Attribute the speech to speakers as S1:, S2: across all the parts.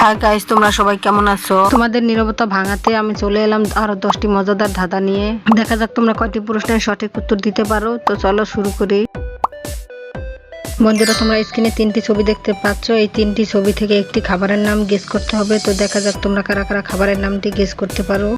S1: হ্যাঁ গাইস তোমরা সবাই কেমন আছো? তোমাদের নীরবতা ভাঙাতে আমি চলে এলাম আরও দশটি মজাদার ধাঁধা নিয়ে। দেখা যাক তোমরা কয়টি প্রশ্নের সঠিক উত্তর দিতে পারো। তো চলো শুরু করি। বন্ধুরা, তোমরা স্ক্রিনে তিনটি ছবি দেখতে পাচ্ছ। এই তিনটি ছবি থেকে একটি খাবারের নাম গেস করতে হবে। তো দেখা যাক তোমরা কারা কারা খাবারের নামটি গেস করতে পারো।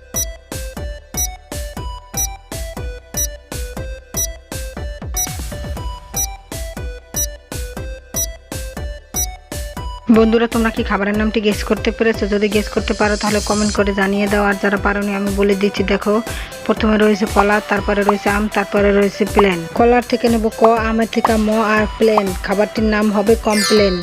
S1: বন্ধুরা, তোমরা কি খাবারের নামটি গেস করতে পেরেছ? যদি গেস করতে পারো, তাহলে কমেন্ট করে জানিয়ে দাও। আর যারা পারোনি, আমি বলে দিচ্ছি, দেখো, প্রথমে রয়েছে কলা, তারপরে রয়েছে আম, তারপরে রয়েছে প্লেন কলার থেকে নেব ক, আমের থেকে ম আর প্লেন খাবারটির নাম হবে কমপ্লেন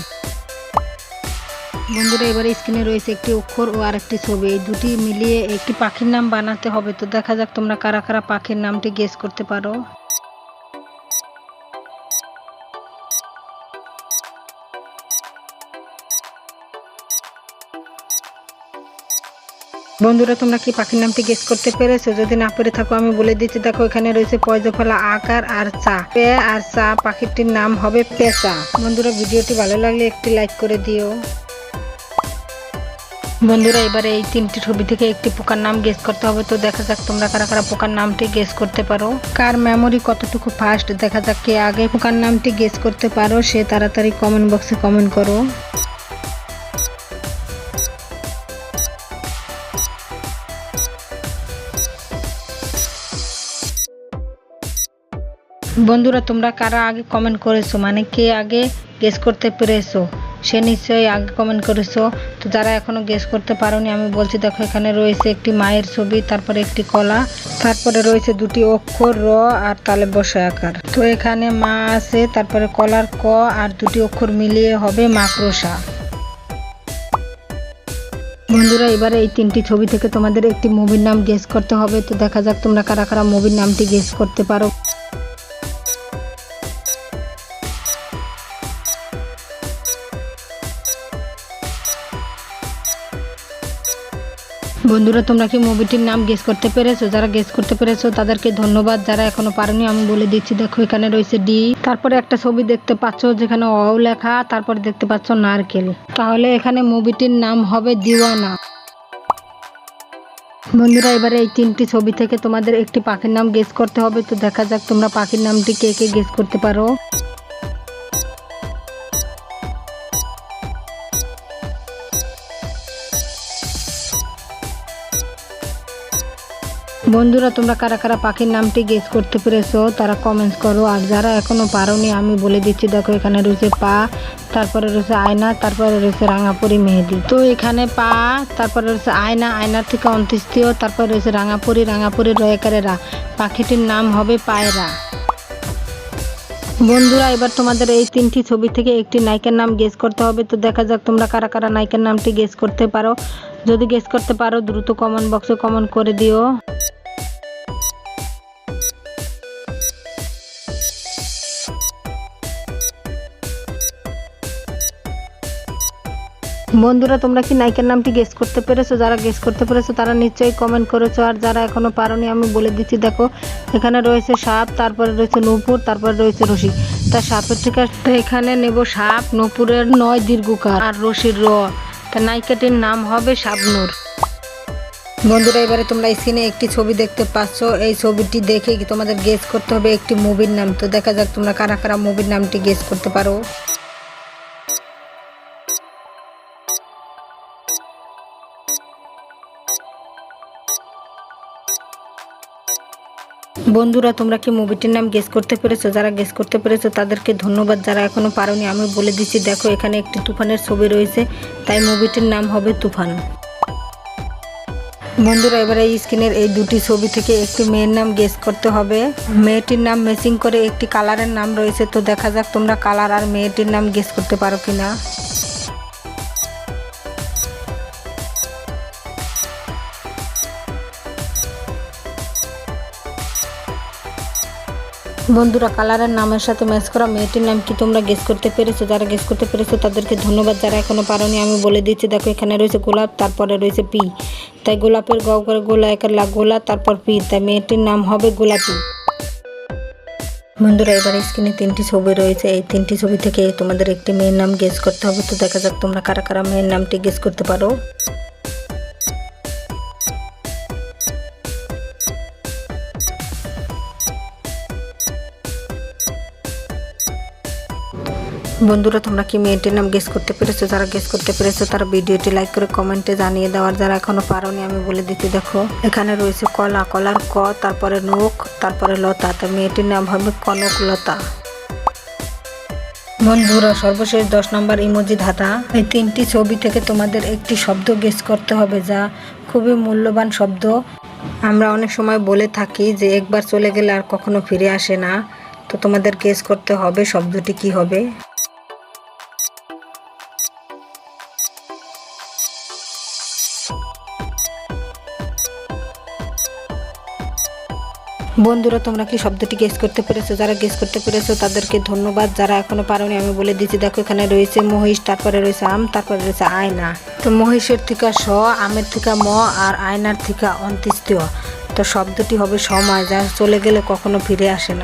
S1: বন্ধুরা, এবারে স্ক্রিনে রয়েছে একটি অক্ষর ও আরেকটি ছবি। এই দুটি মিলিয়ে একটি পাখির নাম বানাতে হবে। তো দেখা যাক তোমরা কারা কারা পাখির নামটি গেস করতে পারো। বন্ধুরা, তোমরা কি পাখির নামটি গেস করতে পেরেছ? যদি না পেরে থাকো, আমি বলে দিচ্ছি, দেখো, এখানে রয়েছে পয়জফলা, আকার আর চা। পে আর চা পাখিটির নাম হবে পেঁচা। বন্ধুরা, ভিডিওটি ভালো লাগলে একটি লাইক করে দিও। বন্ধুরা, এবারে এই তিনটি ছবি থেকে একটি পোকার নাম গেস করতে হবে। তো দেখা যাক, তোমরা কারা কারা পোকার নামটি গেস করতে পারো। কার মেমোরি কতটুকু ফাস্ট দেখা যাক, কে আগে পোকার নামটি গেস করতে পারো। সে তাড়াতাড়ি কমেন্ট বক্সে কমেন্ট করো। বন্ধুরা, তোমরা কারা আগে কমেন্ট করেছ? মানে কে আগে গেস করতে পেরেছ? সে নিশ্চয়ই আগে কমেন্ট করেছ। তো যারা এখনও গেস করতে পারোনি, আমি বলছি, দেখো, এখানে রয়েছে একটি মায়ের ছবি, তারপরে একটি কলা, তারপরে রয়েছে দুটি অক্ষর র আর তালে বসে আকার। তো এখানে মা আছে, তারপরে কলার ক আর দুটি অক্ষর মিলিয়ে হবে মাকড়সা। বন্ধুরা, এবারে এই তিনটি ছবি থেকে তোমাদের একটি মুভির নাম গেস করতে হবে। তো দেখা যাক তোমরা কারা কারা মুভির নামটি গেস করতে পারো। বন্ধুরা, তোমরা কি মুভিটির নাম গেস করতে পেরেছ? যারা গেস করতে পেরেছ, তাদেরকে ধন্যবাদ। যারা এখনও পারেনি, আমি বলে দিচ্ছি, দেখো, এখানে রয়েছে ডি। তারপরে একটা ছবি দেখতে পাচ্ছ, যেখানে অ লেখা, তারপরে দেখতে পাচ্ছ নারকেল। তাহলে এখানে মুভিটির নাম হবে দিওয়ানা। বন্ধুরা, এবারে এই তিনটি ছবি থেকে তোমাদের একটি পাখির নাম গেস করতে হবে। তো দেখা যাক তোমরা পাখির নামটি কে কে গেস করতে পারো। বন্ধুরা, তোমরা কারা কারা পাখির নামটি গেস করতে পেরেছ, তারা কমেন্টস করো। আর যারা এখনও পারোনি, আমি বলে দিচ্ছি, দেখো এখানে রয়েছে পা, তারপরে রয়েছে আয়না, তারপরে রয়েছে রাঙাপুরি মেহেদি। তো এখানে পা, তারপরে রয়েছে আয়না, আয়নার থেকে অন্ত্যেষ্টিয়, তারপরে রয়েছে রাঙাপুরি রাঙাপুরি রয়েকারে রা পাখিটির নাম হবে পায়রা। বন্ধুরা, এবার তোমাদের এই তিনটি ছবি থেকে একটি নায়িকার নাম গেস করতে হবে। তো দেখা যাক তোমরা কারা কারা নায়িকার নামটি গেস করতে পারো। যদি গেস করতে পারো, দ্রুত কমেন্ট বক্সে কমেন্ট করে দিও। বন্ধুরা, তোমরা কি নায়িকার নামটি গেস করতে পেরেছ? যারা গেস করতে পেরেছ, তারা নিশ্চয়ই কমেন্ট করেছ। আর যারা এখনও পারোনি, আমি বলে দিচ্ছি, দেখো, এখানে রয়েছে সাপ, তারপরে রয়েছে নূপুর, তারপরে রয়েছে রশি। তা সাপের আছে, এখানে নেব সাপ, নূপুরের নয় দীর্ঘকার আর রশির র তা নায়িকাটির নাম হবে শাবনুর। বন্ধুরা, এবারে তোমরা স্ক্রিনে একটি ছবি দেখতে পাচ্ছ। এই ছবিটি দেখে তোমাদের গেস করতে হবে একটি মুভির নাম? তো দেখা যাক তোমরা কারা কারা মুভির নামটি গেস করতে পারো। বন্ধুরা, তোমরা কি মুভিটির নাম গেস করতে পেরেছ? যারা গেস করতে পেরেছ, তাদেরকে ধন্যবাদ। যারা এখনও পারোনি, আমি বলে দিচ্ছি, দেখো, এখানে একটি তুফানের ছবি রয়েছে, তাই মুভিটির নাম হবে তুফান। বন্ধুরা, এবারে এই স্ক্রিনের এই দুটি ছবি থেকে একটি মেয়ের নাম গেস করতে হবে। মেয়েটির নাম ম্যাচিং করে একটি কালারের নাম রয়েছে, তো দেখা যাক তোমরা কালার আর মেয়েটির নাম গেস করতে পারো কিনা। বন্ধুরা কালারের নামের সাথে ম্যাচ করা মেয়েটির নাম কি তোমরা গেস করতে পেরেছ? যারা গেস করতে পেরেছ, তাদেরকে ধন্যবাদ। যারা এখনও পারোনি, আমি বলে দিচ্ছি, দেখো এখানে রয়েছে গোলাপ, তারপরে রয়েছে পি। তাই গোলাপের গ করে গোলা একের গোলা, তারপর পি। তাই মেয়েটির নাম হবে গোলাপি। বন্ধুরা, এবার স্ক্রিনে তিনটি ছবি রয়েছে। এই তিনটি ছবি থেকে তোমাদের একটি মেয়ের নাম গেস করতে হবে। তো দেখা যাক তোমরা কারা কারা মেয়ের নামটি গেস করতে পারো। বন্ধুরা, তোমরা কি মেয়েটির নাম গেস করতে পেরেছ? যারা গেস করতে পেরেছ, তারা ভিডিওটি লাইক করে কমেন্টে জানিয়ে দেওয়ার যারা এখনও পারোনি, আমি বলে দিতে দেখো, এখানে রয়েছে কলা। কলার ক, তারপরে নোক তারপরে লতা। তো মেয়েটির নাম হবে কনক লতা। বন্ধুরা, সর্বশেষ দশ নম্বর ইমোজি ধাতা এই তিনটি ছবি থেকে তোমাদের একটি শব্দ গেস করতে হবে, যা খুবই মূল্যবান শব্দ। আমরা অনেক সময় বলে থাকি যে, একবার চলে গেলে আর কখনো ফিরে আসে না। তো তোমাদের গেস করতে হবে, শব্দটি কি হবে? বন্ধুরা, তোমরা কি শব্দটি গেস করতে পেরেছ? যারা গেস করতে পেরেছ, তাদেরকে ধন্যবাদ। যারা এখনও পারোনি, আমি বলে দিচ্ছি, দেখো এখানে রয়েছে মহিষ, তারপরে রয়েছে আম, তারপরে রয়েছে আয়না। তো মহিষের থিকা স, আমের থিকা ম, আর আয়নার থিকা অন্ত্যেষ্টিয়। তো শব্দটি হবে সময়, যা চলে গেলে কখনো ফিরে আসে না।